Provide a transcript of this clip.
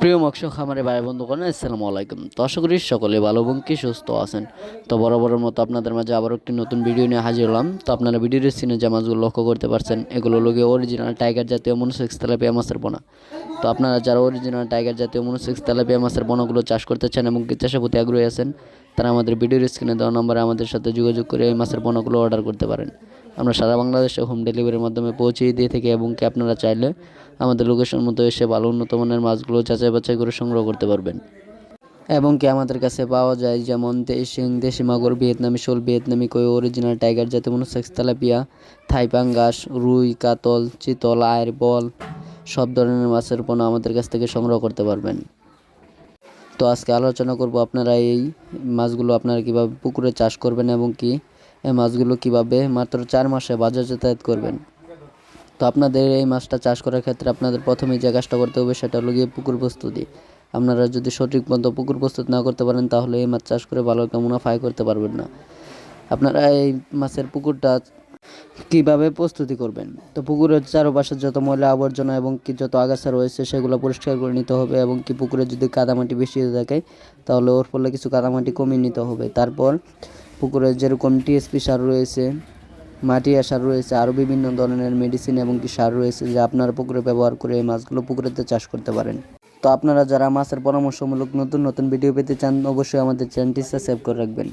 প্রিয় মৎস্য খামারে ভাই বন্ধু বন্ধুগণ, আসসালামু আলাইকুম। তো আশা করি সকলে ভালো এবং কি সুস্থ আছেন। তো বরাবরের মতো আপনাদের মাঝে আবার একটি নতুন ভিডিও নিয়ে হাজির হলাম। তো আপনারা ভিডিওর সিনে যে মাছগুলো লক্ষ্য করতে পারছেন, এগুলো লোকে অরিজিনাল টাইগার জাতীয় মনোসেক্স তেলাপিয়া মাছের পোনা। তো আপনারা যারা অরিজিনাল টাইগার জাতীয় মনোসেক্স তেলাপিয়া মাছের পোনাগুলো চাষ করতে চান এবং চাষের প্রতি আগ্রহী আছেন, তারা আমাদের ভিডিওর স্ক্রিনে দেওয়া নম্বরে আমাদের সাথে যোগাযোগ করে এই মাছের পোনাগুলো অর্ডার করতে পারেন। আমরা সারা বাংলাদেশে হোম ডেলিভারির মাধ্যমে পৌঁছিয়ে দিয়ে থাকি এবং কি আপনারা চাইলে আমাদের লোকেশন মতো এসে ভালো উন্নত মানের মাছগুলো যাচাই বাছাই করে সংগ্রহ করতে পারবেন। এবং কি আমাদের কাছে পাওয়া যায় যেমন দেশি দেশি মাগুর ভিয়েতনামি, শোল, ভিয়েতনামি, কই অরিজিনাল টাইগার জাতীয় মনোসেক্স তেলাপিয়া থাই পাঙ্গাস রুই, কাতল, চিতল, আয়ের বল, সব ধরনের মাছের পণ্য আমাদের কাছ থেকে সংগ্রহ করতে পারবেন। তো আজকে আলোচনা করব আপনারা এই মাছগুলো আপনারা কীভাবে পুকুরে চাষ করবেন এবং কি এই মাছগুলো কীভাবে মাত্র চার মাসে বাজার যাতায়াত করবেন? তো আপনাদের এই মাছটা চাষ করার ক্ষেত্রে আপনাদের প্রথমে যে কাজটা করতে হবে সেটা হলো গিয়ে পুকুর প্রস্তুতি। আপনারা যদি সঠিক মতো পুকুর প্রস্তুত না করতে পারেন তাহলে এই মাছ চাষ করে ভালো একটা মুনাফা করতে পারবেন না। আপনারা এই মাছের পুকুরটা কীভাবে প্রস্তুতি করবেন? তো পুকুরের চারপাশে যত ময়লা আবর্জনা এবং কি যত আগাছা রয়েছে সেগুলো পরিষ্কার করে নিতে হবে এবং কি পুকুরে যদি কাদামাটি বেশি থাকে তাহলে ওর ফলে কিছু কাদামাটি কমিয়ে নিতে হবে। তারপর পুকুরে যেরকম টিএসপি সার রয়েছে, মাটিয়া সার রয়েছে আরও বিভিন্ন ধরনের মেডিসিন এবং কি সার রয়েছে যা আপনারা পুকুরে ব্যবহার করে এই মাছগুলো পুকুরেতে চাষ করতে পারেন। তো আপনারা যারা মাছের পরামর্শমূলক নতুন নতুন ভিডিও পেতে চান, অবশ্যই আমাদের চ্যানেলটি সাবস্ক্রাইব করে রাখবেন।